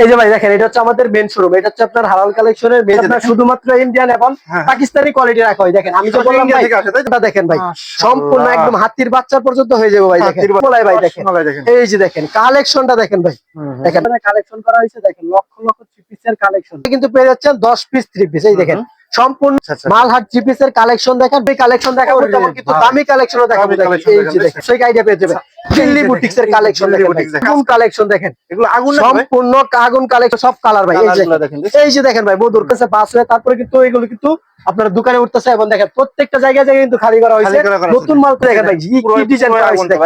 এই যে ভাই দেখেন এটা হচ্ছে আমাদের মেন শোরুম এটা হচ্ছে আপনার হালাল কালেকশনের মেন আপনার শুধুমাত্র ইন্ডিয়ান এবং হ্যাঁ। পাকিস্তানি কোয়ালিটি রাখা হয় দেখেন আমি যে বললাম ভাই? এটা দেখেন ভাই সম্পূর্ণ একদম হাতির বাচ্চা পর্যন্ত হয়ে যাবে ভাই দেখেন। বলাই ভাই দেখেন। এই যে দেখেন কালেকশনটা দেখেন ভাই। দেখেন কালেকশন করা হয়েছে দেখেন লক্ষ লক্ষ থ্রি পিসের কালেকশন কিন্তু পেয়ে যাচ্ছেন দশ পিস থ্রি পিস এই দেখেন। সম্পূর্ণ আচ্ছা, আচ্ছা। মালহাট থ্রি পিসের কালেকশন দেখেন কালেকশন দেখাবো কিন্তু দামি কালেকশনও দেখাবো? সেই আইডিয়া পেয়ে যাবেন। দিল্লি বুটিক্স এর কালেকশন দেখেন কোন কালেকশন দেখেন? এগুলো আগুন সম্পূর্ণ আগুন কালেকশন সব কালার ভাই। এই যে দেখেন, ভাই মধুর কাছে বাস হয়ে তারপরে কিন্তু এগুলো কিন্তু আপনার দোকানে উঠতেছে এবং দেখেন প্রত্যেকটা জায়গায় জায়গায় কিন্তু খালি করা হয়েছে। নতুন মাল তো দেখেন ভাই কি ডিজাইন করা হয়েছে।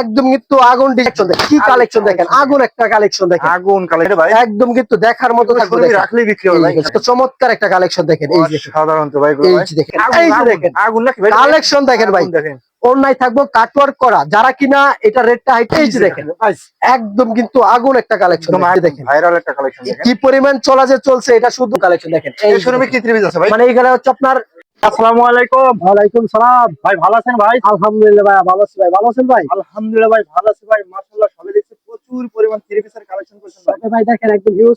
একদম কিন্তু আগুন ডিজাইন দেখেন। কি কালেকশন দেখেন? আগুন একটা কালেকশন দেখেন। আগুন কালেকশন ভাই। একদম কিন্তু দেখার মতো থাকবে শোরুমে বিক্রি হবে ভাই। তো চমৎকার একটা কালেকশন দেখেন। এই যে সাধারণত ভাই এই। যে দেখেন। আগুন, এই যে আগুন, দেখেন। আগুন নাকি ভাই? কালেকশন দেখেন ভাই। দেখেন। অন্যায় থাকব কাটওয়ার্ক করা। যারা কিনা এটা রেটটা হাইট এই যে দেখেন। একদম কিন্তু আগুন একটা কালেকশন দেখেন ভাইরাল একটা কালেকশন দেখেন। কি পরিমাণ চলা যে চলছে এটা শুধু কালেকশন দেখেন। এই এই শোরুমে কি ত্রিভুজ আছে ভাই? মানে এখানে হচ্ছে আপনার আসসালামু আলাইকুম। ওয়ালাইকুম সালাম। ভাই ভালো আছেন ভাই? আলহামদুলিল্লাহ ভাই ভালো আছি ভাই। ভালো আছেন ভাই? আলহামদুলিল্লাহ ভাই ভালো আছি ভাই। মাশাআল্লাহ সবাই প্রচুর পরিমাণ থ্রি পিসের কালেকশন করছেন ভাই। দেখেন একদম হিউজ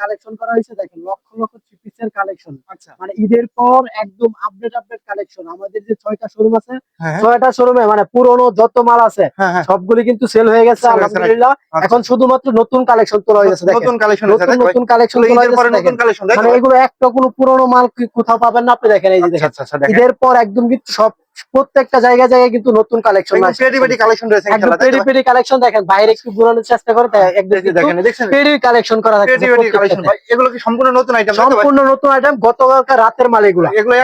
কালেকশন করা হয়েছে। দেখেন লক্ষ লক্ষ থ্রি পিসের কালেকশন আচ্ছা। মানে ঈদের পর একদম আপডেট আপডেট কালেকশন আমাদের যে ছয়টা শোরুম আছে হ্যাঁ ছয়টা শোরুমে মানে পুরনো যত মাল আছে হ্যাঁ হ্যাঁ। সবগুলি কিন্তু সেল হয়ে গেছে হয়ে? আলহামদুলিল্লাহ। আচ্ছা। এখন শুধুমাত্র নতুন কালেকশন তোলা হয়ে গেছে নতুন কালেকশন নতুন? নতুন কালেকশন তোলা হয়েছে নতুন কালেকশন মানে এগুলো একটা কোনো পুরনো মাল কোথাও পাবেন না আপনি দেখেন এই যে আচ্ছা আচ্ছা দেখেন। ঈদের পর একদম কিন্তু সব প্রত্যেকটা জায়গায় জায়গায় কিন্তু নতুন কালেকশন একদম পেডি পেডি কালেকশন রয়েছে দেখেন বাইরে একটু ঘুরানোর চেষ্টা করে একদম দেখেন কালেকশন করা থাকে পেডি পেডি কালেকশন ভাই এগুলো কি সম্পূর্ণ নতুন আইটেম তাই সম্পূর্ণ নতুন আইটেম গতকালকার রাতের মাল এগুলো। এক মাল?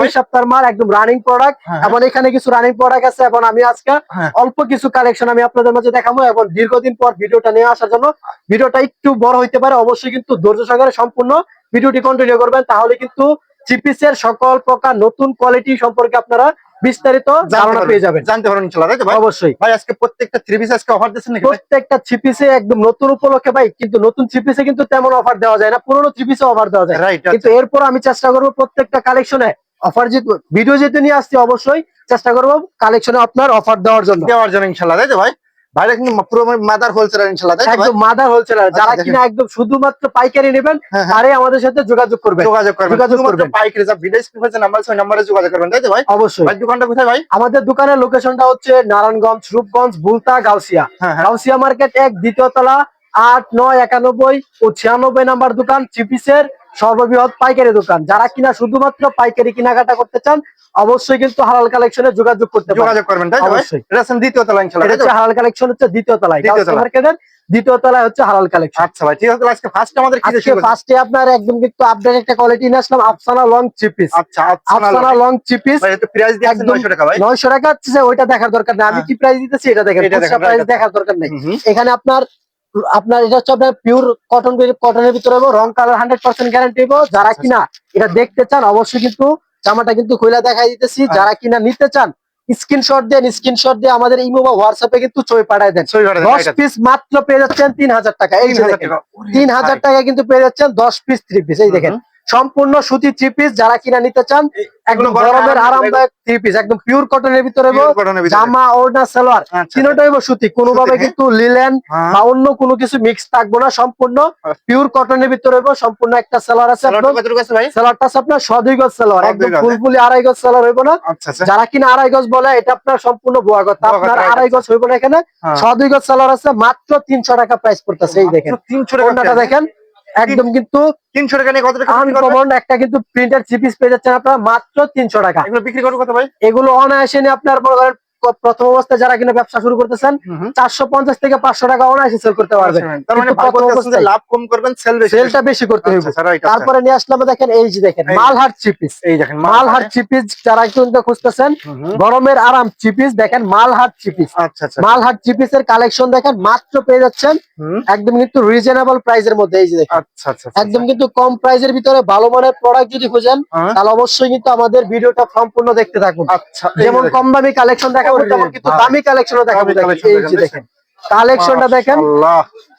এই সপ্তাহের মাল একদম রানিং প্রোডাক্ট হ্যাঁ, এবং এখানে কিছু রানিং প্রোডাক্ট আছে এবং আমি আজকে হ্যাঁ। অল্প কিছু কালেকশন আমি আপনাদের মাঝে দেখাবো এবং দীর্ঘদিন পর ভিডিওটা নিয়ে আসার জন্য ভিডিওটা একটু বড় হইতে পারে অবশ্যই কিন্তু ধৈর্য সহকারে সম্পূর্ণ ভিডিওটি কন্টিনিউ করবেন তাহলে কিন্তু চিপিসের সকল প্রকার নতুন কোয়ালিটি সম্পর্কে আপনারা বিস্তারিত ধারণা পেয়ে যাবেন। জানতে পারেন ইনশাআল্লাহ তাই তো ভাই? অবশ্যই। ভাই আজকে প্রত্যেকটা থ্রি পিস আজকে অফার দিচ্ছেন নাকি? প্রত্যেকটা চিপিসে একদম নতুন উপলক্ষে ভাই কিন্তু নতুন চিপিসে কিন্তু তেমন অফার দেওয়া যায় না পুরোনো চিপিসে অফার দেওয়া যায়। রাইট কিন্তু এরপর আমি চেষ্টা করব প্রত্যেকটা কালেকশনে অফার যেহেতু ভিডিও যেহেতু নিয়ে আসছি অবশ্যই চেষ্টা করব কালেকশনে আপনার অফার দেওয়ার জন্য। দেওয়ার জন্য ইনশাআল্লাহ তাই তো ভাই? ভাইরা কিন্তু পুরো মাদার হোলসেলার ইনশাআল্লাহ তাই একদম মাদার হোলসেলার যারা আচ্ছা, কিনা একদম শুধুমাত্র পাইকারি নেবেন হ্যাঁ, হ্যাঁ। আমাদের সাথে যোগাযোগ করবেন যোগাযোগ করবেন যোগাযোগ করবেন। পাইকারি যা ভিডিও স্ক্রিন হচ্ছে নাম্বার সেই নাম্বারে যোগাযোগ করবেন তাই তো ভাই? অবশ্যই। ভাই দোকানটা কোথায় ভাই? আমাদের দোকানের লোকেশনটা হচ্ছে নারায়ণগঞ্জ রূপগঞ্জ বুলতা গাউসিয়া। হ্যাঁ গাউসিয়া মার্কেট এক দ্বিতীয় তলা আট নয় একানব্বই ও ছিয়ানব্বই নাম্বার দোকান চিপিসের সর্ববৃহৎ পাইকারি দোকান। যারা কিনা শুধুমাত্র পাইকারি কেনাকাটা করতে চান অবশ্যই কিন্তু হালাল কালেকশনে যোগাযোগ করতে যোগাযোগ করবেন অবশ্যই। দ্বিতীয় তলা ইনশাআল্লাহ এটা হচ্ছে হালাল কালেকশন হচ্ছে দ্বিতীয় তলায়। মার্কেটের দ্বিতীয় তলায় হচ্ছে হালাল কালেকশন। আচ্ছা ভাই ঠিক আছে আজকে ফার্স্ট আমাদের কি আজকে ফার্স্টে আপনার একদম কিন্তু আপডেট একটা কোয়ালিটি নিয়ে আসলাম আফসানা লং চিপিস আচ্ছা আফসানা লং চিপিস ভাই এটা প্রাইস দিয়ে 900 টাকা ভাই। নয়শো টাকা হচ্ছে ওইটা দেখার দরকার নেই। আমি হ্যাঁ। কি প্রাইস দিতেছি এটা দেখেন। এটা প্রাইস দেখার দরকার নেই। এখানে আপনার আপনার এটা হচ্ছে আপনার পিওর কটন কটনের ভিতরে হব রং কালার হান্ড্রেড পার্সেন্ট গ্যারান্টি হব যারা আচ্ছা, কিনা এটা দেখতে চান অবশ্যই কিন্তু জামাটা কিন্তু খোলা দেখাই দিতেছি। হ্যাঁ। যারা কিনা নিতে চান স্ক্রিনশট দেন স্ক্রিনশট দিয়ে আমাদের ইমো বা হোয়াটসঅ্যাপে কিন্তু ছবি পাঠায় দেন। দশ পিস মাত্র পেয়ে যাচ্ছেন তিন হাজার টাকা। এই যে 3000 দেখেন টাকা। তিন হাজার টাকা কিন্তু পেয়ে যাচ্ছেন দশ পিস থ্রি পিস এই দেখেন সম্পূর্ণ সুতি থ্রি পিস যারা কিনা নিতে চান একদম গরমের আরামদায়ক, থ্রি পিস একদম পিওর কটনের ভিতরে। জামা ওড়না সালোয়ার আচ্ছা, আচ্ছা। তিনটাই সুতি কোনোভাবে সুতি, কিন্তু লিলেন হ্যাঁ। বা অন্য কোনো কিছু মিক্স থাকব না সম্পূর্ণ। পিওর কটনের ভিতরে সম্পূর্ণ একটা সালোয়ার আছে সালোয়ারটা আছে আপনার সদুই গজ সালোয়ার একদম ফুলফুলি আড়াই গজ সালোয়ার হইবো না। আচ্ছা যারা কিনা আড়াই গজ বলে এটা আপনার সম্পূর্ণ বোয়া কথা। আপনার আড়াই গজ। হইবো না এখানে। হ্যাঁ। সদুই গজ সালোয়ার আছে মাত্র তিনশো টাকা প্রাইস পড়তেছে এই দেখেন। 300 টাকা দেখেন। একদম কিন্তু 300 টাকা নিয়ে কত টাকা? আনকমন একটা কিন্তু প্রিন্টার চিপিস পেয়ে যাচ্ছেন আপনার মাত্র তিনশো টাকা এগুলো বিক্রি করব কত ভাই এগুলো অনায়াসে নিয়ে আপনার মনে করেন প্রথম অবস্থায় যারা কিনা ব্যবসা শুরু করতেছেন চারশো পঞ্চাশ থেকে পাঁচশো টাকা অনায়াসে সেল করতে পারবেন। তার মানে লাভ কম করবেন সেলটা বেশি করতে আচ্ছা, হবে। আচ্ছা, আচ্ছা। তারপরে নিয়ে আসলাম দেখেন এই যে দেখেন এই যে। মালহাট চিপিস এই দেখেন মালহাট চিপিস যারা কিন্তু খুঁজতেছেন। গরমের আরাম চিপিস দেখেন মালহাট চিপিস আচ্ছা আচ্ছা। মালহাট চিপিস এর কালেকশন দেখেন মাত্র পেয়ে যাচ্ছেন একদম কিন্তু রিজনেবল প্রাইসের মধ্যে এই যে দেখেন। আচ্ছা আচ্ছা আচ্ছা। একদম কিন্তু কম প্রাইসের ভিতরে ভালো মানের প্রোডাক্ট যদি খুঁজেন হ্যাঁ। তাহলে অবশ্যই কিন্তু আমাদের ভিডিওটা সম্পূর্ণ দেখতে থাকুন। আচ্ছা যেমন কম দামি কালেকশন দেখাবো তেমন কিন্তু দামি কালেকশনও দেখাবো দামি দেখেন। collection এই যে দেখেন। দেখেন। কালেকশনটা দেখেন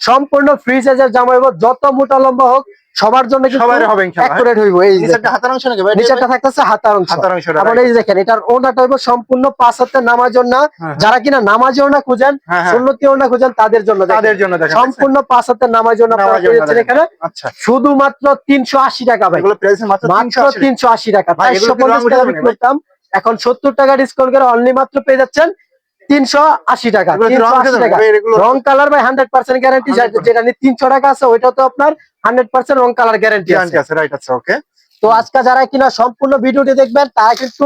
সম্পূর্ণ ফ্রি সাইজের জামা হইব যত মোটা লম্বা হোক সবার জন্য কিন্তু হবে অ্যাকুরেট হইব এই নিচেরটা হাতার অংশ নাকি ভাই? নিচেরটা থাকতেছে হাতার অংশ। হাতার অংশটা এখন এই দেখেন এটার ওনাটা হইব সম্পূর্ণ পাঁচ নামাজের না হ্যাঁ, যারা কিনা নামাজেও না খুঁজেন হ্যাঁ, হ্যাঁ। সুন্নতিও না খুঁজেন তাদের জন্য তাদের জন্য দেখেন সম্পূর্ণ পাঁচ হাতের নামাজের না আপনারা নামাজের পেয়ে না যাচ্ছেন দেখেন। এখানে। আচ্ছা। শুধুমাত্র তিনশো আশি টাকা ভাই। এগুলো প্রাইস মাত্র মাত্র 380 তিনশো আশি টাকা। বিক্রি করতাম। এখন সত্তর টাকা ডিসকাউন্ট করে অনলি মাত্র পেয়ে যাচ্ছেন তিনশো আশি টাকা রং কালার ভাই হান্ড্রেড পার্সেন্ট গ্যারান্টি যেটা নিয়ে তিনশো টাকা আছে ওইটা তো আপনার হান্ড্রেড পার্সেন্ট রং কালার গ্যারান্টি আছে। রাইট আছে ওকে তো আজকে যারা কিনা সম্পূর্ণ ভিডিওটি দেখবেন তারা কিন্তু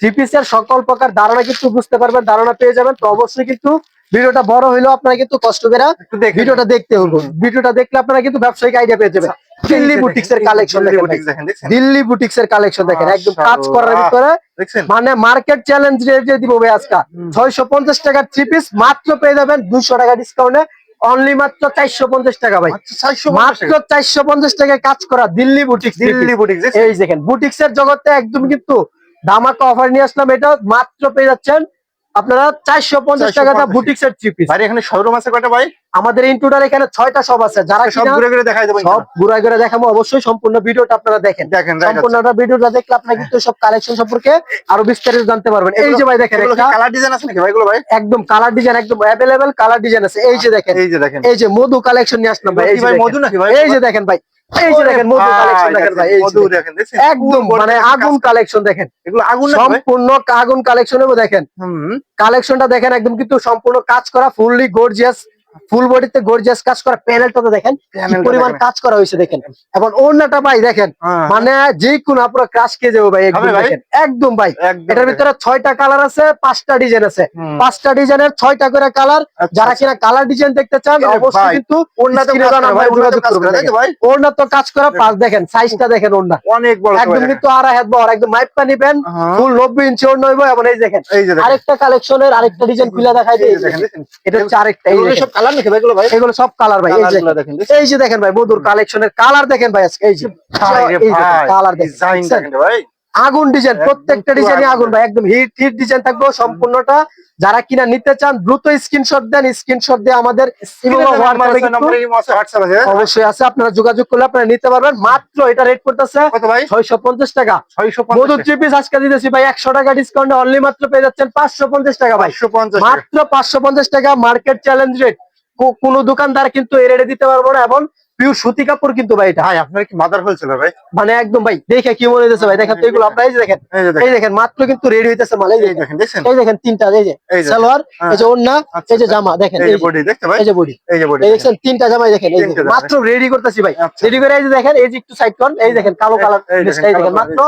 থ্রি পিসের সকল প্রকার ধারণা কিন্তু বুঝতে পারবেন ধারণা পেয়ে যাবেন। তো অবশ্যই কিন্তু ভিডিওটা বড় হইলেও আপনারা কিন্তু কষ্ট করে ভিডিওটা দেখতে হইব ভিডিওটা দেখলে আপনারা কিন্তু ব্যবসায়িক আইডিয়া পেয়ে যাবেন। দিল্লি বুটিক্স এর কালেকশন দেখেন দিল্লি বুটিক্স এর কালেকশন দেখেন। একদম কাজ করার ভিতরে মানে মার্কেট চ্যালেঞ্জ রেটে দিব ভাই আজকে। হুম। ছয়শো পঞ্চাশ টাকার থ্রি পিস মাত্র পেয়ে যাবেন দুশো টাকা ডিসকাউন্টে অনলি মাত্র চারশো পঞ্চাশ টাকা ভাই। মাত্র 450 মাত্র চারশো পঞ্চাশ টাকায় কাজ করা দিল্লি বুটিক্স দিল্লি বুটিক দেখছেন? এই দেখেন বুটিক্স এর জগতে একদম কিন্তু ধামাকা অফার নিয়ে আসলাম। এটা মাত্র পেয়ে যাচ্ছেন আপনারা চারশো পঞ্চাশ টাকাটা 450 বুটিক্স এর থ্রি পিস ভাই এখানে শোরুম আছে কয়টা ভাই? আমাদের ইন্টুডার এখানে ছয়টা সব আছে। যারা সব ঘুরে ঘুরে দেখাই দেবো সব ঘুরে ঘুরে দেখাবো। অবশ্যই সম্পূর্ণ ভিডিওটা আপনারা দেখেন। দেখেন সম্পূর্ণটা ভিডিওটা দেখলে আপনারা কিন্তু সব কালেকশন সম্পর্কে আরও বিস্তারিত জানতে পারবেন। এই যে ভাই দেখেন কালার ডিজাইন আছে নাকি ভাই এগুলো ভাই? একদম কালার ডিজাইন একদম অ্যাভেলেবেল কালার ডিজাইন আছে। এই যে দেখেন। এই যে দেখেন। এই যে মধু কালেকশন নিয়ে আসলাম ভাই। এই ভাই মধু নাকি ভাই? এই যে দেখেন ভাই। এই যে দেখেন মধু কালেকশন দেখেন ভাই এই দেখেন। দেখেন একদম মানে আগুন কালেকশন দেখেন। এগুলো আগুন নাকি ভাই? সম্পূর্ণ আগুন কালেকশন দেখেন। হুম। কালেকশনটা দেখেন একদম কিন্তু সম্পূর্ণ কাজ করা ফুললি গর্জিয়াস ফুল বডিতে গর্জিয়াস কাজ করা প্যানেলটা তো দেখেন পরিমাণ কাজ করা হয়েছে দেখেন। এখন ওড়নাটা ভাই দেখেন হ্যাঁ, মানে যে কোনো আপনার ক্রাশ খেয়ে যাব ভাই একদম ভাই? এটার ভিতরে ছয়টা কালার আছে পাঁচটা ডিজাইন আছে। পাঁচটা ডিজাইনের ছয়টা করে কালার আচ্ছা, যারা আচ্ছা। কিনা কালার ডিজাইন দেখতে চান অবশ্যই কিন্তু ওড়না তো কাজ করা পাঁচ দেখেন সাইজটা দেখেন ওড়না। অনেক বড় একদম কিন্তু আড়াই হাত বড় একদম মাইপা নিবেন হ্যাঁ। ফুল নব্বই ইঞ্চি ওড়না হইব এবং এই দেখেন। আরেকটা কালেকশনের আরেকটা ডিজাইন খুলে দেখাই এই দিই যে দেখেন দেখেন। এটা হচ্ছে আরেকটা কালার নাকি ভাই এগুলো ভাই? এগুলো সব কালার ভাই এই যে দেখেন ভাই মধুর কালেকশনের কালার দেখেন ভাই আজকে এই যে। কালার ডিজাইন দেখেন ভাই। আগুন ডিজাইন প্রত্যেকটা পুরো ডিজাইনে আগুন ভাই একদম হিট হিট ডিজাইন থাকবে সম্পূর্ণটা। যারা কিনা নিতে চান দ্রুত স্ক্রিনশট দেন স্ক্রিনশট দিয়ে আমাদের অবশ্যই আছে আপনারা যোগাযোগ করলে আপনারা নিতে পারবেন। মাত্র এটা রেট করতেছে ছয়শো পঞ্চাশ টাকা। 650 মধু থ্রি পিস আজকে দিতেছি ভাই একশো টাকা ডিসকাউন্ট অনলি মাত্র পেয়ে যাচ্ছেন পাঁচশো পঞ্চাশ টাকা ভাই। 550 মাত্র পাঁচশো পঞ্চাশ টাকা মার্কেট চ্যালেঞ্জ রেট কোন দোকানদার কিন্তু এ রেটে দিতে পারব না এবং পিউ সুতি কাপড় কিন্তু ভাই এটা ভাই আপনার কি মাদার ভাই মানে একদম ভাই দেখে কি মনে হইতেছে ভাই দেখেন তো এগুলো আপনারা এই যে দেখেন এই দেখেন দেখেন মাত্র কিন্তু রেডি হইতেছে মাল এই যে এই দেখেন এই দেখেন তিনটা এই যে সালোয়ার হ্যাঁ। এই যে ওন্না আচ্ছা, এই যে আচ্ছা। জামা দেখেন এই যে বডি দেখতে ভাই এই যে বডি এই যে বডি এই দেখছেন তিনটা জামাই দেখেন এই যে মাত্র রেডি করতেছি ভাই আচ্ছা। রেডি করে এই যে দেখেন এই যে একটু সাইড করেন এই দেখেন কালো কালার এই দেখেন, দেখেন মাত্র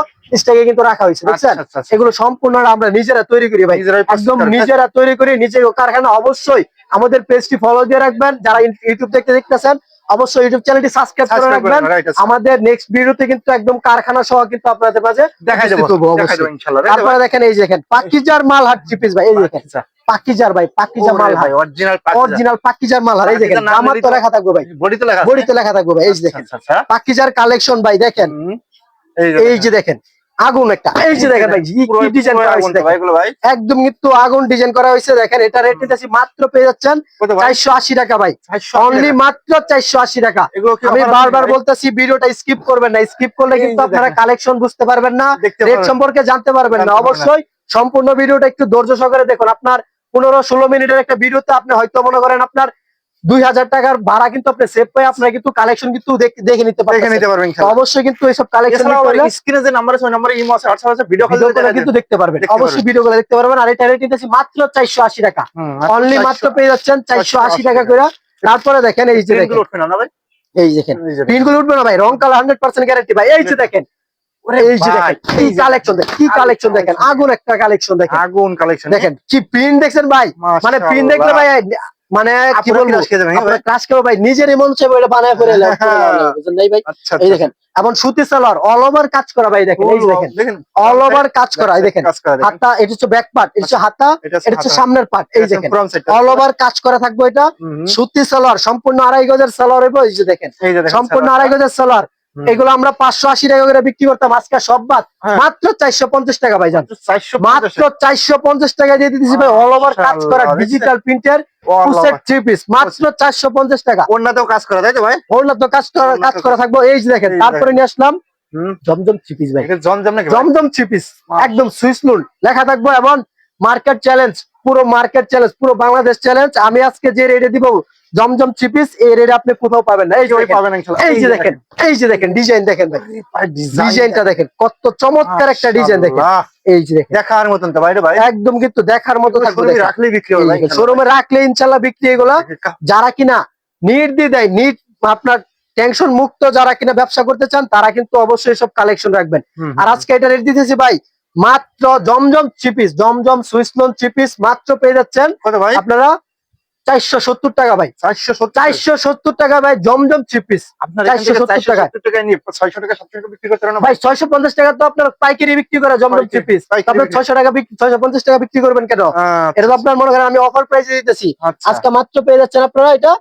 কিন্তু রাখা হয়েছে আচ্ছা, আচ্ছা, আচ্ছা। এগুলো সম্পূর্ণ আমরা নিজেরা তৈরি করি ভাই একদম নিজেরা তৈরি করি নিজের কারখানা অবশ্যই আমাদের পেজটি ফলো দিয়ে রাখবেন যারা ইউটিউব দেখতে দেখতেছেন অবশ্যই ইউটিউব চ্যানেলটি সাবস্ক্রাইব করে রাখবেন। আমাদের নেক্সট ভিডিওতে কিন্তু একদম কারখানা সহ কিন্তু আপনাদের মাঝে দেখাই দেবো উপস্থিত হব দেখাই অবশ্যই। ইনশাআল্লাহ তারপরে দেখেন এই যে দেখেন পাকিজার মাল হাট চিপিস ভাই এই দেখেন। আচ্ছা। পাকিজার ভাই পাকিজার মাল ভাই অরিজিনাল অরিজিনাল পাকিজার মাল হাট এই দেখেন আমার তো লেখা থাকবে ভাই। বডিতে লেখা বডিতে লেখা থাকবে ভাই এই যে দেখেন। আচ্ছা আচ্ছা। পাকিজার কালেকশন ভাই দেখেন। এই যে দেখেন আগুন একটা। এই যে দেখেন ভাই কি ডিজাইন করা হয়েছে ভাই একদম কিন্তু আগুন ডিজাইন করা হয়েছে দেখেন এটা রেট নিতেছি মাত্র পেয়ে যাচ্ছেন কত ভাই? চারশো আশি টাকা ভাই। অনলি মাত্র চারশো আশি টাকা। আমি বারবার? বলতেছি ভিডিওটা স্কিপ করবেন না। স্কিপ করলে কিন্তু আপনারা কালেকশন বুঝতে পারবেন না রেট সম্পর্কে জানতে পারবেন না। জানতে পারবেন না। অবশ্যই সম্পূর্ণ ভিডিওটা একটু ধৈর্য সহকারে দেখুন। আপনার পনেরো ষোলো মিনিটের একটা ভিডিওতে আপনি হয়তো মনে করেন আপনার দুই হাজার টাকার ভাড়া কিন্তু আপনি সেভ পাই আপনারা কিন্তু কালেকশন কিন্তু দেখে নিতে দেখে পারবেন নিতে পারবেন অবশ্যই কিন্তু এইসব কালেকশন স্ক্রিনে যে নাম্বার আছে ওই নাম্বারে ইমো আছে হোয়াটসঅ্যাপ আছে ভিডিও কল কিন্তু দেখতে পারবেন। অবশ্যই ভিডিও করে দেখতে পারবেন। আর এটা রেট নিতেছি মাত্র টাকা। অনলি মাত্র পেয়ে যাচ্ছেন চারশো আশি টাকা। করে। তারপরে দেখেন এই যে দেখেন। উঠবে না না ভাই? এই দেখেন। এই যে পিনগুলো উঠবে না ভাই। রং কালার হান্ড্রেড পার্সেন্ট গ্যারান্টি ভাই। এই যে দেখেন। ওরে এই যে ভাই, দেখেন কি এই কালেকশন দেখেন কি আগুন কালেকশন দেখেন। আগুন একটা কালেকশন দেখেন। আগুন কালেকশন দেখেন কি প্রিন্ট দেখছেন ভাই? মানে প্রিন্ট দেখলে ভাই মানে কি বলব? খেয়ে ক্রাশ ভাই। নিজেরই মন চাইবে এটা বানায় লাও, হ্যাঁ। নাই ভাই? আচ্ছা এই দেখেন এখন সুতি সালোয়ার অল ওভার কাজ করা ভাই দেখেন এই দেখেন। অল ওভার কাজ করা এই দেখেন। করা হাতটা এটা হচ্ছে ব্যাক পার্ট এটা হচ্ছে হাতা এটা হচ্ছে সামনের পার্ট এই দেখেন। অল ওভার কাজ করা থাকবে এটা। সুতি সালোয়ার সম্পূর্ণ আড়াই গজের সালোয়ার হইব এই যে দেখেন। সম্পূর্ণ আড়াই গজের সালোয়ার। এগুলো আমরা পাঁচশো আশি টাকা করে বিক্রি করতাম আজকে সব বাদ। হ্যাঁ। মাত্র চারশো পঞ্চাশ টাকা ভাই যান মাত্র চারশো পঞ্চাশ টাকা দিয়ে দিতেছি ভাই অল ওভার কাজ করা ডিজিটাল প্রিন্টের মাত্র চারশো পঞ্চাশ টাকা। কাজ করা তাই তো ভাই? কাজ করা কাজ করা থাকব। এই যে দেখেন তারপরে নিয়ে আসলাম জমজম থ্রি পিস ভাই। এটা জমজম জমজম থ্রি একদম সুইস লেখা থাকব এবং মার্কেট চ্যালেঞ্জ পুরো মার্কেট চ্যালেঞ্জ পুরো বাংলাদেশ চ্যালেঞ্জ আমি আজকে যে রেটে দিব জমজম থ্রি পিস এই রেটে আপনি কোথাও পাবেন না। এই যে পাবেন ইনশাআল্লাহ। এই যে দেখেন এই যে দেখেন ডিজাইন দেখেন ডিজাইনটা দেখেন কত চমৎকার একটা ডিজাইন দেখেন। এই যে দেখেন। দেখার মতন তো ভাইরে ভাই। একদম কিন্তু দেখার মতো থাকবে রাখলেই বিক্রি হবে শোরুমে রাখলে ইনশাল্লাহ বিক্রি এগুলা। যারা কিনা নির্দ্বিধায় নিট আপনার টেনশন মুক্ত যারা কিনা ব্যবসা করতে চান তারা কিন্তু অবশ্যই সব কালেকশন রাখবেন। আর আজকে এটা রেট দিতেছি ভাই মাত্র জমজম চিপিস জমজম সুইসলন চিপিস মাত্র পেয়ে যাচ্ছেন আপনারা চারশো সত্তর টাকা ভাই। চারশো চারশো সত্তর টাকা ভাই জমজম চিপিস। আপনার 470 টাকা। টাকা টাকা নিয়ে ছয়শো টাকা সাতশো টাকা বিক্রি করতে পারেন না ভাই? ছয়শো পঞ্চাশ টাকা তো আপনার পাইকারি বিক্রি করে জমজম চিপিস। আপনার ছয়শো টাকা ছয়শো পঞ্চাশ টাকা বিক্রি করবেন কেন? আচ্ছা, এটা তো আপনার মনে করেন আমি অফার প্রাইসে দিতেছি। আচ্ছা। আজকে মাত্র পেয়ে যাচ্ছেন আপনারা এটা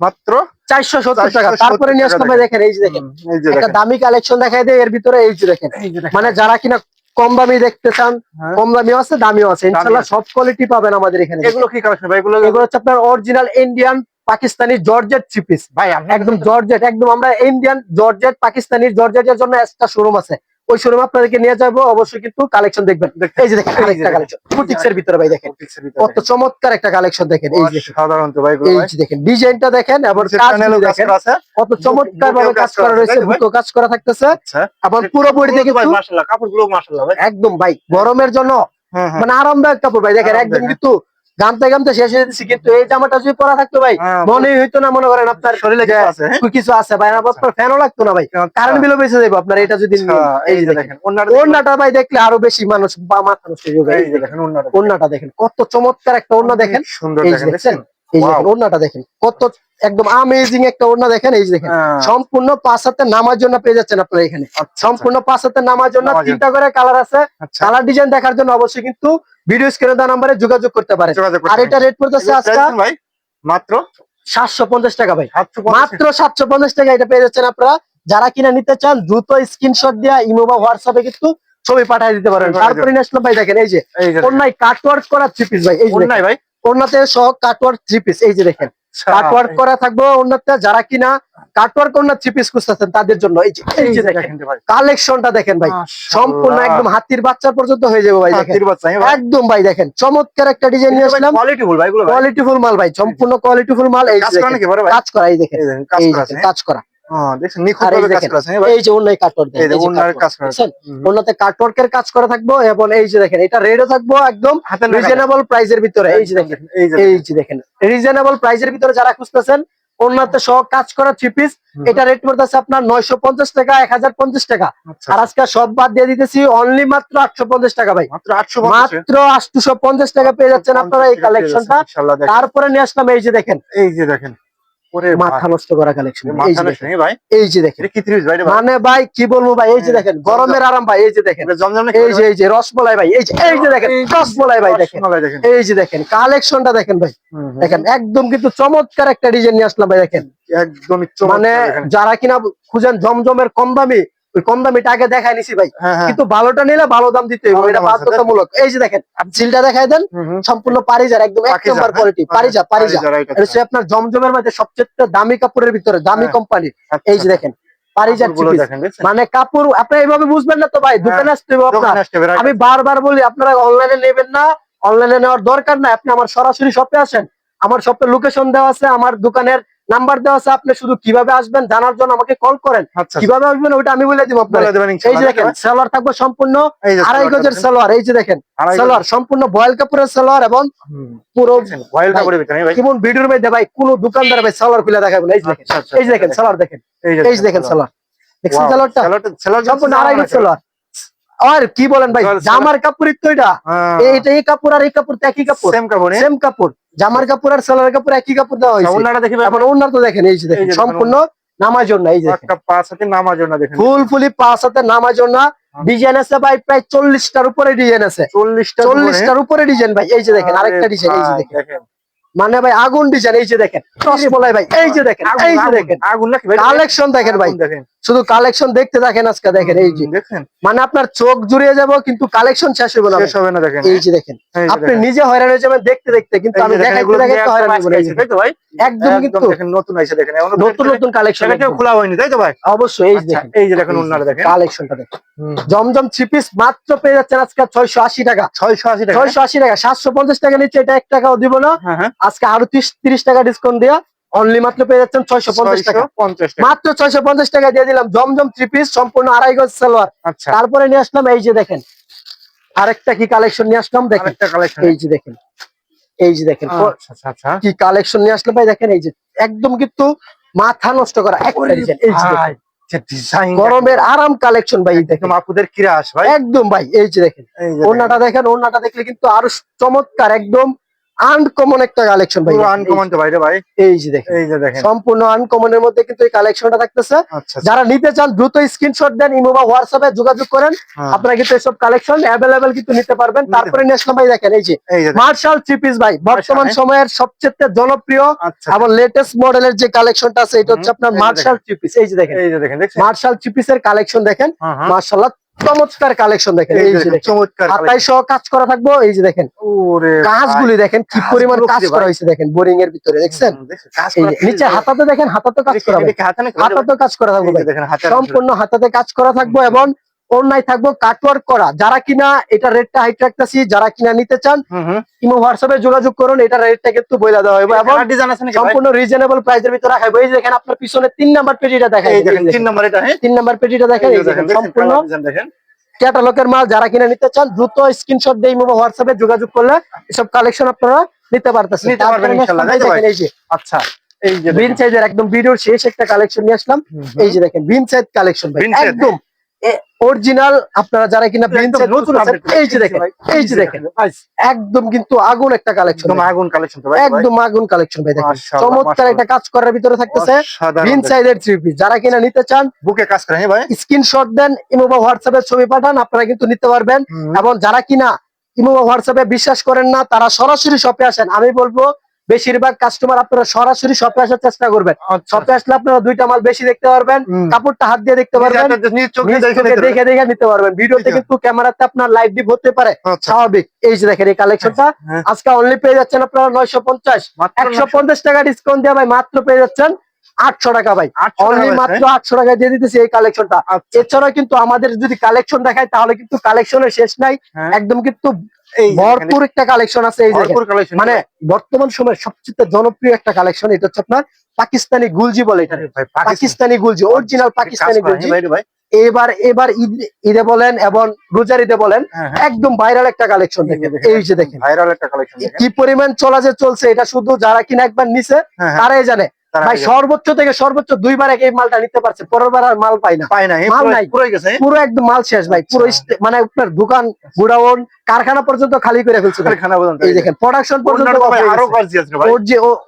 মাত্র? চারশো সত্তর টাকা। 470 তারপরে নিয়ে আসতে দেখেন এই যে দেখেন। একটা দামি কালেকশন দেখাই দেয় এর ভিতরে এই যে দেখেন। মানে যারা কিনা কম দামি দেখতে চান হ্যাঁ। কম দামিও আছে দামিও আছে। ইনশাল্লাহ সব কোয়ালিটি পাবেন আমাদের এখানে। এগুলো কি কালেকশন ভাই? এগুলো এগুলো হচ্ছে আপনার অরিজিনাল ইন্ডিয়ান পাকিস্তানি জর্জেট চিপিস ভাই একদম জর্জেট একদম আমরা ইন্ডিয়ান জর্জেট পাকিস্তানি জর্জেটের জন্য একটা শোরুম আছে। ওই শোরুম আপনাদেরকে নিয়ে যাব অবশ্যই কিন্তু কালেকশন দেখবেন। এই যে দেখেন আরেকটা কালেকশন বুটিক্স এর ভিতরে ভাই দেখেন। কত চমৎকার একটা কালেকশন দেখেন এই যে সাধারণত ভাই এই যে দেখেন ডিজাইনটা দেখেন এবং নিচের কাজ panel ও কাজ দেখেন। কত চমৎকার ভাবে কাজ করা রয়েছে? বুকও কাজ করা থাকতেছে। আচ্ছা। এবং পুরো ভাই কিন্তু মাশাআল্লাহ কাপড়গুলো মাশাআল্লাহ ভাই। একদম ভাই গরমের জন্য হ্যাঁ হ্যাঁ। মানে আরামদায়ক কাপড় ভাই। দেখেন একদম। কিন্তু গামতে গামতে শেষ হয়ে যাচ্ছে কিন্তু এই জামাটা যদি পরা থাকতো ভাই মনে মনেই হইতো না মনে করেন আপনার শরীরে কিছু আছে হ্যাঁ? কিছু আছে ভাই আপনার ফ্যানও লাগতো না ভাই। কারণ বিলো বেঁচে যাব আপনার এটা যদি আচ্ছা, এই যে দেখেন ওন্নাটা ওড়নাটা ভাই দেখলে আরও বেশি মানুষ বা মাথা নষ্ট হয়ে যে দেখেন ওন্নাটা ওড়নাটা দেখেন কত চমৎকার একটা অন্য দেখেন। সুন্দর দেখেন এই দেখেন ওড়নাটা দেখেন কত একদম আমেজিং একটা ওড়না দেখেন এই যে দেখেন। হ্যাঁ, সম্পূর্ণ পাঁচ হাতে নামার জন্য পেয়ে যাচ্ছেন আপনারা এখানে। আচ্ছা, সম্পূর্ণ পাঁচ হাতে নামার জন্য তিনটা করে কালার আছে। আচ্ছা। কালার ডিজাইন দেখার জন্য অবশ্যই কিন্তু ভিডিও স্ক্রিনে দেওয়া নাম্বারে যোগাযোগ করতে করতে আর এটা রেট পড়তেছে আজকে মাত্র? সাতশো পঞ্চাশ টাকা ভাই। মাত্র সাতশো পঞ্চাশ টাকা এটা পেয়ে যাচ্ছেন আপনারা। যারা কিনা নিতে চান দ্রুত স্ক্রিনশট দিয়া ইমো বা হোয়াটসঅ্যাপে কিন্তু ছবি পাঠিয়ে দিতে পারেন। তারপরে নিয়ে আসলাম ভাই দেখেন এই যে এই যে অন্যায় কাটওয়ার্ক করা থ্রি ভাই এই ভাই? ওনাতে সহ কাটওয়ার্ক থ্রি পিস এই যে দেখেন। আচ্ছা, কাটওয়ার্ক করা থাকবে ওনাতে যারা কিনা কাটওয়ার্ক ওনার থ্রি পিস খুঁজতেছেন তাদের জন্য। এই যে দেখেন। কালেকশনটা দেখেন ভাই। সম্পূর্ণ একদম হাতির বাচ্চা পর্যন্ত হয়ে যাবে ভাই হ্যাঁ একদম ভাই দেখেন। চমৎকার একটা ডিজাইন নিয়ে আসলাম। কোয়ালিটি ফুল ভাই। কোয়ালিটিফুল মাল ভাই সম্পূর্ণ কোয়ালিটিফুল মাল। এই কাজ করা কাজ এই দেখেন। কাজ করা। দেখেন, আছে কাজ করা দেখছেন নিখুঁত আর এই ভাবে কাজ দেখেন, করা আছে ভাই। এই যে অন্যায় কাটওয়ার্ক এই যে ওন্নার কাজ করা আছে হুম। ওনাতে কাটওয়ার্কের কাজ করা থাকব এবং এই যে দেখেন এটা রেডও থাকব একদম রিজনেবল প্রাইসের ভিতরে এই যে দেখেন এই যে দেখেন রিজনেবল প্রাইসের ভিতরে যারা খুঁজতেছেন ওনাতে সহ কাজ করা থ্রি পিস এটা রেট পড়তেছে আপনার নয়শো পঞ্চাশ টাকা এক হাজার পঞ্চাশ টাকা। আচ্ছা, আর আজকে সব বাদ দিয়ে দিতেছি অনলি মাত্র আটশো পঞ্চাশ টাকা ভাই। মাত্র 850 মাত্র আটশো পঞ্চাশ টাকা পেয়ে যাচ্ছেন আপনারা এই কালেকশনটা তারপরে নিয়ে আসলাম এই যে দেখেন। এই যে দেখেন। মাথা নষ্ট করা কালেকশন এই যে দেখেন। নেই ভাই? এই যে দেখেন। এটা কি 30 ভাই রে ভাই? মানে ভাই কি বলব ভাই? এই যে দেখেন গরমের আরাম ভাই এই যে দেখেন। এই যে এই যে রসমলাই ভাই এই যে এই যে দেখেন রসমলাই ভাই দেখেন। এই যে দেখেন কালেকশনটা দেখেন ভাই। দেখেন একদম কিন্তু চমৎকার একটা ডিজাইন নিয়ে আসলাম ভাই দেখেন। একদমই মানে যারা কিনা খুঁজেন জমজমের কম দামি ওই কম দামিটা আগে দেখাই নিছি ভাই। হ্যাঁ হ্যাঁ। কিন্তু ভালোটা নিলে ভালো দাম দিতে হবে এটা বাধ্যতামূলক এই যে দেখেন সিলটা দেখাই দেন। সম্পূর্ণ পারিজার একদম এক নম্বর হ্যাঁ? কোয়ালিটি পারিজা পারিজা এটা হচ্ছে আপনার জমজমের মধ্যে সবচেয়ে দামি কাপড়ের ভিতরে দামি হ্যাঁ। কোম্পানি আচ্ছা, এই যে দেখেন? মানে কাপড় আপনি এইভাবে বুঝবেন না তো ভাই দোকানে আসতে হবে আপনার। দোকানে আসতে হবে, আমি বারবার বলি আপনারা অনলাইনে নেবেন না অনলাইনে নেওয়ার দরকার নাই। আপনি আমার সরাসরি শপে আসেন আমার শপের লোকেশন দেওয়া আছে আমার দোকানের নাম্বার দেওয়া আছে আপনি শুধু কীভাবে আসবেন জানার জন্য আমাকে কল করেন। আচ্ছা, কীভাবে আসবেন ওইটা আমি বলে দিব আপনার এই যে দেখেন সালোয়ার থাকবে সম্পূর্ণ আড়াই গজের। সালোয়ার এই যে দেখেন সালোয়ার সম্পূর্ণ বয়েল কাপড়ের সালোয়ার এবং পুরো ভাই, কাপড়ের ভিতরে, ভাই। কেমন ভিডিওর মধ্যে ভাই কোন দোকানদার ভাই সালোয়ার খুলে দেখাবেন এই যে দেখেন আচ্ছা, আচ্ছা, এই যে দেখেন সালোয়ার দেখেন। এই যে দেখেন সালোয়ার। দেখছেন সালোয়ারটা? সালোয়ার সম্পূর্ণ আড়াই গজ সালোয়ার। আর কি বলেন ভাই জামার কাপড়ই তো এটা। হ্যাঁ, এই কাপড় আর এই কাপড় একই কাপড়। Same কাপড়, হ্যাঁ? সেম কাপড়। জামার কাপড় আর সালোয়ার কাপড় একই কাপড় দেওয়া হয়েছে। ওন্নাটা দেখি ভাই, এখন ওনার তো দেখেন এই যে দেখেন দেখেন সম্পূর্ণ নামার জন্য এই যে দেখেন একটা পাঁচ হাতে নামার জন্য দেখেন। ফুল ফুলি পাঁচ হাতে নামার জন্য ডিজাইন আছে ভাই প্রায় চল্লিশটার উপরে ডিজাইন আছে। 40 টা চল্লিশটার উপরে ডিজাইন ভাই এই যে দেখেন আরেকটা ডিজাইন এই যে দেখেন। দেখেন। মানে ভাই আগুন ডিজাইন এই যে দেখেন রসমলাই ভাই এই যে দেখেন এই যে দেখেন। আগুন নাকি ভাই? কালেকশন দেখেন ভাই। দেখেন। শুধু কালেকশন দেখতে দেখেন আজকে দেখেন এই যে। দেখেন। মানে আপনার চোখ জুড়িয়ে যাব কিন্তু কালেকশন শেষ হবে না শেষ হবে না দেখেন। এই যে দেখেন আপনি নিজে হয়রান হয়ে যাবেন দেখতে দেখতে কিন্তু আমি এগুলো দেখাইতে একদম হয়রান হয়ে যাবেন। তাই তো ভাই? একদম কিন্তু দেখেন নতুন আইছে দেখেন এমন নতুন নতুন কালেকশন সেটা কেউ খোলা হয়নি তাই তো ভাই? অবশ্যই এই যে আচ্ছা, দেখেন। এই যে দেখেন অন্যরা দেখেন। কালেকশনটা দেখেন। জমজম থ্রি পিস মাত্র পেয়ে যাচ্ছেন আজকে ছয়শো আশি টাকা। ছয়শো আশি টাকা? ছয়শো আশি টাকা সাতশো পঞ্চাশ টাকা নিচ্ছে এটা এক টাকাও দিব না। হ্যাঁ হ্যাঁ। আজকে আরও তিরিশ তিরিশ টাকা ডিসকাউন্ট দেওয়া অনলি মাত্র পেয়ে যাচ্ছেন ছয়শো পঞ্চাশ টাকা। মাত্র ছয়শো পঞ্চাশ টাকা দিয়ে দিলাম। জমজম থ্রি পিস সম্পূর্ণ আড়াই গজ সালোয়ার। আচ্ছা। তারপরে নিয়ে আসলাম এই যে দেখেন আরেকটা কি কালেকশন নিয়ে আসলাম দেখেন। এই যে দেখেন এই যে দেখেন। আচ্ছা আচ্ছা কি কালেকশন নিয়ে আসলাম ভাই দেখেন এই যে একদম কিন্তু মাথা নষ্ট করা একটা ডিজাইন এই যে দেখেন। গরমের আরাম কালেকশন ভাই দেখেন। আপুদের কিরা আস ভাই। একদম ভাই এই যে দেখেন। ওড়নাটা দেখেন ওড়নাটা দেখলে কিন্তু আরও চমৎকার একদম আনকমন একটা কালেকশন ভাই। আনকমন তো ভাই রে ভাই। এই যে দেখেন। এই যে দেখেন। সম্পূর্ণ আনকমনের মধ্যে কিন্তু এই কালেকশনটা থাকতেছে। আচ্ছা। যারা নিতে চান দ্রুত স্ক্রিনশট দেন ইমো বা হোয়াটসঅ্যাপে যোগাযোগ করেন। হ্যাঁ, আপনারা কিন্তু এসব কালেকশন অ্যাভেলেবেল কিন্তু নিতে পারবেন। তারপরে ন্যাশনাল ভাই দেখেন এই যে। মার্শাল থ্রি পিস ভাই বর্তমান হ্যাঁ। সময়ের সবচেয়ে জনপ্রিয় আচ্ছা। এবং লেটেস্ট মডেলের যে কালেকশনটা আছে এটা হচ্ছে আপনার মার্শাল থ্রি পিস এই যে দেখেন। এই যে দেখেন মার্শাল থ্রি পিসের কালেকশন দেখেন। হ্যাঁ। মার্শাল্লাহ চমৎকার কালেকশন দেখেন এই যে চমৎকার হাতাই সহ কাজ করা থাকব এই যে দেখেন। ওরে কাজগুলি দেখেন কি পরিমাণ কাজ করা? হয়েছে দেখেন বোরিং এর ভিতরে দেখছেন? নিচে হাতাতে দেখেন হাতাতে কাজ করা হাতাতে কাজ করা থাকব দেখেন সম্পূর্ণ হাতাতে কাজ করা থাকব এবং অন্যায় থাকব কাটওয়ার্ক করা। যারা কিনা এটা রেটটা হাইট রাখতেছি যারা কিনা নিতে চান ইমো হোয়াটসঅ্যাপে যোগাযোগ করুন এটা রেটটা কিন্তু বইলা দেওয়া হবে এবং সম্পূর্ণ রিজনেবল প্রাইসের ভিতরে রাখা হবে এই যে দেখেন আপনার পিছনে তিন নাম্বার এই দেখেন তিন নাম্বার এটা হ্যাঁ? তিন নাম্বার পেজিটা দেখেন এই দেখেন সম্পূর্ণ দেখেন। ক্যাটালগের মাল যারা কিনা নিতে চান দ্রুত স্ক্রিনশট দিয়ে ইমো হোয়াটসঅ্যাপে যোগাযোগ করলে এসব কালেকশন আপনারা নিতে পারতেছেন। নিতে পারবেন ইনশাআল্লাহ, দেখেন এই যে। আচ্ছা এই যে বিন সাইজের একদম ভিডিওর শেষ একটা কালেকশন নিয়ে আসলাম। এই যে দেখেন বিন সাইজ কালেকশন ভাই একদম অরিজিনাল আপনারা যারা কিনা এই যে দেখেন এই যে দেখেন একদম কিন্তু আগুন একটা কালেকশন আগুন কালেকশন ভাই একদম আগুন কালেকশন ভাই দেখেন। চমৎকার একটা কাজ করার ভিতরে থাকতেছে বিন। সাইজের থ্রি পিস যারা কিনা নিতে চান বুকে কাজ করে হ্যাঁ ভাই। স্ক্রিনশট দেন ইমো বা হোয়াটসঅ্যাপে ছবি পাঠান আপনারা কিন্তু নিতে পারবেন। এবং যারা কিনা ইমো বা হোয়াটসঅ্যাপে বিশ্বাস করেন না তারা সরাসরি শপে আসেন। আমি বলব বেশিরভাগ কাস্টমার আপনারা সরাসরি শপে আসার চেষ্টা করবেন। আচ্ছা। শপে আসলে আপনারা দুইটা মাল বেশি দেখতে পারবেন কাপড়টা হাত দিয়ে দেখতে পারবেন দেখে দেখে নিতে পারবেন। ভিডিওতে। কিন্তু ক্যামেরাতে আপনার লাইভ ডিপ হতে পারে। আচ্ছা। স্বাভাবিক। এই যে দেখেন এই কালেকশনটা হ্যাঁ। আজকে অনলি পেয়ে যাচ্ছেন আপনারা নয়শো পঞ্চাশ। একশো পঞ্চাশ টাকা ডিসকাউন্ট দিয়ে ভাই মাত্র পেয়ে যাচ্ছেন। আটশো টাকা ভাই। অনলি মাত্র আটশো টাকা দিয়ে দিতেছি এই কালেকশনটা আচ্ছা। এছাড়াও কিন্তু আমাদের যদি কালেকশন দেখায় তাহলে কিন্তু কালেকশনের শেষ নাই। হ্যাঁ। একদম কিন্তু ভরপুর একটা কালেকশন আছে এই মানে বর্তমান সময়ের সবচেয়ে জনপ্রিয় একটা কালেকশন এটা হচ্ছে আপনার পাকিস্তানি গুলজি বলে এটা। পাকিস্তানি গুলজি অরিজিনাল পাকিস্তানি গুলজি। এবার এবার ঈদ- ঈদে বলেন এবং রোজার ঈদে বলেন হ্যাঁ, হ্যাঁ। একদম ভাইরাল একটা কালেকশন দেখেন। এই যে দেখেন। ভাইরাল একটা কালেকশন কি পরিমাণ চলা যে চলছে এটা শুধু যারা কিনা একবার নিছে হ্যাঁ, হ্যাঁ, তারাই জানে। ভাই সর্বোচ্চ থেকে সর্বোচ্চ দুইবার এই মালটা নিতে পারছে। পরের বার আর মাল পাই না। পায় না মাল পুরো- নাই। পুরো একদম মাল শেষ ভাই। পুরো আচ্ছা। মানে আপনার দোকান গুডাউন কারখানা পর্যন্ত খালি করে ফেলছে। পর্যন্ত এই দেখেন প্রোডাকশন পর্যন্ত হয়ে আরও গেছে। গর্জিয়াস রে ভাই ওর যে ও-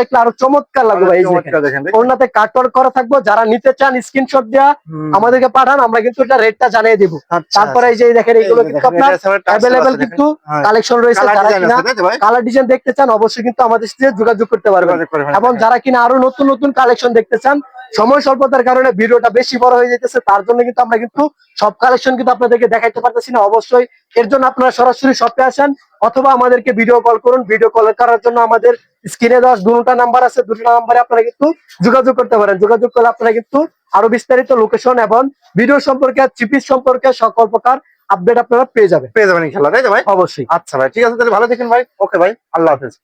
দেখলে আরও চমৎকার লাগবে ভাই দেখেন দেখেন। কাটওয়ার্ক করা থাকব যারা নিতে চান স্ক্রিনশট দেওয়া আমাদেরকে পাঠান আমরা কিন্তু এটা রেটটা জানিয়ে দিব আচ্ছা, তারপরে এই যে দেখেন এইগুলো কিন্তু আপনার অ্যাভেলেবেল কিন্তু হ্যাঁ। কালেকশন রয়েছে কালার যারা ডিজাইন কিনা কালার দেখতে চান অবশ্যই কিন্তু আমাদের সাথে যোগাযোগ করতে পারবেন। এবং যারা কিনা আরও নতুন নতুন কালেকশন দেখতে চান সময় স্বল্পতার কারণে ভিডিওটা বেশি বড় হয়ে যেতেছে তার জন্য কিন্তু আমরা কিন্তু সব কালেকশন কিন্তু আপনাদেরকে দেখাইতে পারতেছি না অবশ্যই এর জন্য আপনারা সরাসরি শপে আসেন অথবা আমাদেরকে ভিডিও কল করুন। ভিডিও কল করার জন্য আমাদের স্ক্রিনে দশ দুটা নাম্বার আছে দুটো নাম্বারে আপনারা কিন্তু যোগাযোগ করতে পারেন। যোগাযোগ করলে আপনারা কিন্তু আরও বিস্তারিত লোকেশন এবং ভিডিও সম্পর্কে চিপিস সম্পর্কে সকল প্রকার আপডেট আপনারা পেয়ে যাবেন। পেয়ে যাবেন খেলা তাই তো ভাই? অবশ্যই। আচ্ছা ভাই ঠিক আছে তাহলে ভালো দেখেন ভাই। ওকে ভাই আল্লাহ হাফেজ।